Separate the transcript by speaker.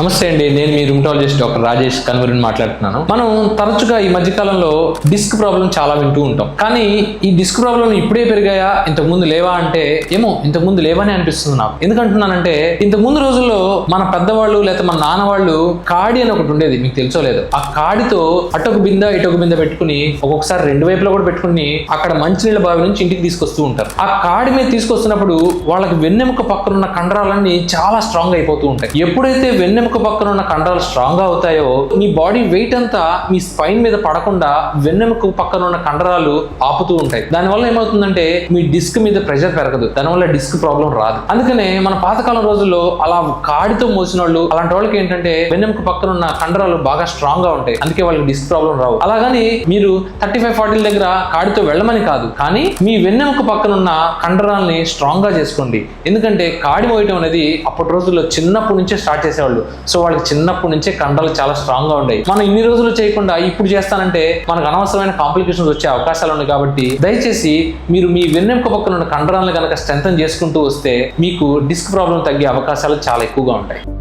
Speaker 1: నమస్తే అండి నేను మీ రూమటాలజిస్ట్ డాక్టర్ రాజేష్ కనుమరిని మాట్లాడుతున్నాను. మనం తరచుగా ఈ మధ్య కాలంలో డిస్క్ ప్రాబ్లం చాలా వింటూ ఉంటాం. కానీ ఈ డిస్క్ ప్రాబ్లం ఇప్పుడే పెరిగాయా ఇంతకు ముందు లేవా అంటే ఏమో ఇంతకు ముందు లేవని అనిపిస్తుంది నాకు. ఎందుకంటున్నానంటే ఇంతకు ముందు రోజుల్లో మన పెద్దవాళ్ళు లేదా మన నాన్న వాళ్ళు కాడి అని ఒకటి ఉండేది మీకు తెలుసో లేదు. ఆ కాడితో అటొక బింద ఇటొక బింద పెట్టుకుని ఒక్కొక్కసారి రెండు వైపులా కూడా పెట్టుకుని అక్కడ మంచినీళ్ళ బావి నుంచి ఇంటికి తీసుకొస్తూ ఉంటారు. ఆ కాడి మీద తీసుకొస్తున్నప్పుడు వాళ్ళకి వెన్నెముక పక్కన ఉన్న కండరాలన్నీ చాలా స్ట్రాంగ్ అయిపోతూ ఉంటాయి. ఎప్పుడైతే వెన్నెముక పక్కన ఉన్న కండరాలు స్ట్రాంగ్ అవుతాయో మీ బాడీ వెయిట్ అంతా మీ స్పైన్ మీద పడకుండా వెన్నెముక పక్కన ఉన్న కండరాలు ఆపుతూ ఉంటాయి. దానివల్ల ఏమవుతుందంటే మీ డిస్క్ మీద ప్రెషర్ పెరగదు. దానివల్ల డిస్క్ ప్రాబ్లం రాదు. అందుకనే మన పాతకాలం రోజుల్లో అలా కాడితో మోసిన వాళ్ళు అలాంటి వాళ్ళకి ఏంటంటే వెన్నెముక పక్కన ఉన్న కండరాలు బాగా స్ట్రాంగ్గా ఉంటాయి. అందుకే వాళ్ళకి డిస్క్ ప్రాబ్లం రావు. అలాగని మీరు థర్టీ ఫైవ్ ఫార్టీల దగ్గర కాడితో వెళ్ళమని కాదు. కానీ మీ వెన్నెముక పక్కన ఉన్న కండరాల్ని స్ట్రాంగ్గా చేసుకోండి. ఎందుకంటే కాడి మోయటం అనేది అప్పటి రోజుల్లో చిన్నప్పటి నుంచే స్టార్ట్ చేసేవాళ్ళు. సో వాళ్ళకి చిన్నప్పటి నుంచే కండలు చాలా స్ట్రాంగ్గా ఉండేవి. మనం ఇన్ని రోజులు చేయకుండా ఇప్పుడు చేస్తానంటే మనకు అనవసరమైన కాంప్లికేషన్స్ వచ్చే అవకాశాలు ఉన్నాయి కాబట్టి దయచేసి మీరు మీ వెన్నెముక పక్కన ఉన్న కండరాలను కనుక స్ట్రెంగ్ చేసుకుంటూ వస్తే మీకు డిస్క్ ప్రాబ్లం తగ్గే అవకాశాలు చాలా ఎక్కువగా ఉంటాయి.